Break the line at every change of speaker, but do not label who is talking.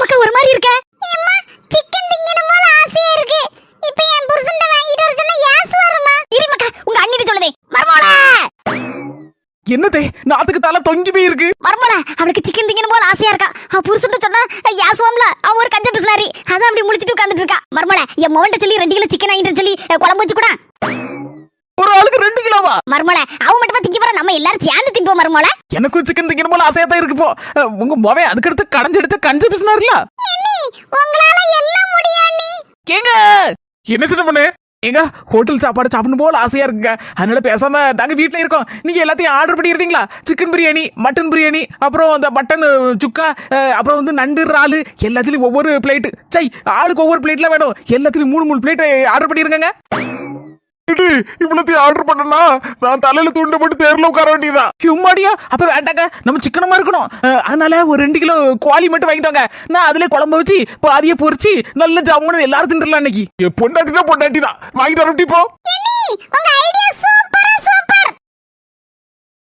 ஏமாக்கா ஒரு மாதிரி இருக்க? ஏம்மா சிக்கன் திங்கணும் போல ஆசையா இருக்கு. இப்போ என் புருஷன்ட வாங்கிட்டு வர சொன்னா யாஸ் வருமா இருமக்கா உங்க அண்ணிட்ட சொல்லுதே. மர்மோல
என்னதே நாத்துக்கு தலை தொங்கி போய் இருக்கு
மர்மோல அவளுக்கு சிக்கன் திங்கணும் போல ஆசையா இருக்கா? அவ புருஷன்ட்ட சொன்னா யாசுவாம்ல அவன் ஒரு கஞ்ச பிசினாரி. அதான் அப்படி முழிச்சிட்டு உட்கார்ந்துட்டு இருக்கா. மர்மோல என் மோன்ட்ட சொல்லி ரெண்டு கிலோ சிக்கன் வாங்கிட்டு சொல்லி குழம்பு வச்சு கூட.
கிலோவா
மர்மோல அவன் மட்டும் திங்க போற நம்ம எல்லாரும் சேர்ந்து திம்போம் மர்மோல
எனக்கும் சிக்கன் திங்கணும் போல ஆசையா தான் இருக்கு அஹ், உங்க மொவை அதுக்கடுத்து கடைஞ்செடுத்து கஞ்ச பிசினாருல?
உங்களால எல்லாம் முடியும் நீ
கேங்க என்ன சின்ன பொண்ணு? ஏங்க ஹோட்டல் சாப்பாடு சாப்பிடணும் போல ஆசையா இருக்குங்க. அதனால பேசாம நாங்க வீட்ல இருக்கோம். நீங்க எல்லாத்தையும் ஆர்டர் பண்ணிருந்தீங்களா? சிக்கன் பிரியாணி மட்டன் பிரியாணி அப்புறம் அந்த மட்டன் சுக்கா அப்புறம் வந்து நண்டு இறாலு எல்லாத்துலயும் ஒவ்வொரு பிளேட் சை ஆளுக்கு ஒவ்வொரு பிளேட்ல வேணும். எல்லாத்துலயும் மூணு மூணு பிளேட் ஆர்டர் பண்ணிருங்க இவ்வளத்தையும் ஆர்டர் பண்ணனா நான் தலையில துண்டை போட்டு தேர்ல உட்கார வேண்டியதா ஹியூமாடியா அப்ப வேண்டாங்க. நம்ம சிக்கனமா இருக்கணும். அதனால ஒரு ரெண்டு கிலோ குவாலி மட்டும் வாங்கிட்டோங்க நான் அதுல குழம்பு வச்சு பாதியை பொரிச்சு நல்ல ஜாமுன்னு எல்லாரும் தின்றலாம் இன்னைக்கு. பொண்டாட்டி தான் பொண்டாட்டி தான் வாங்கிட்டு வரட்டி போ.
உங்க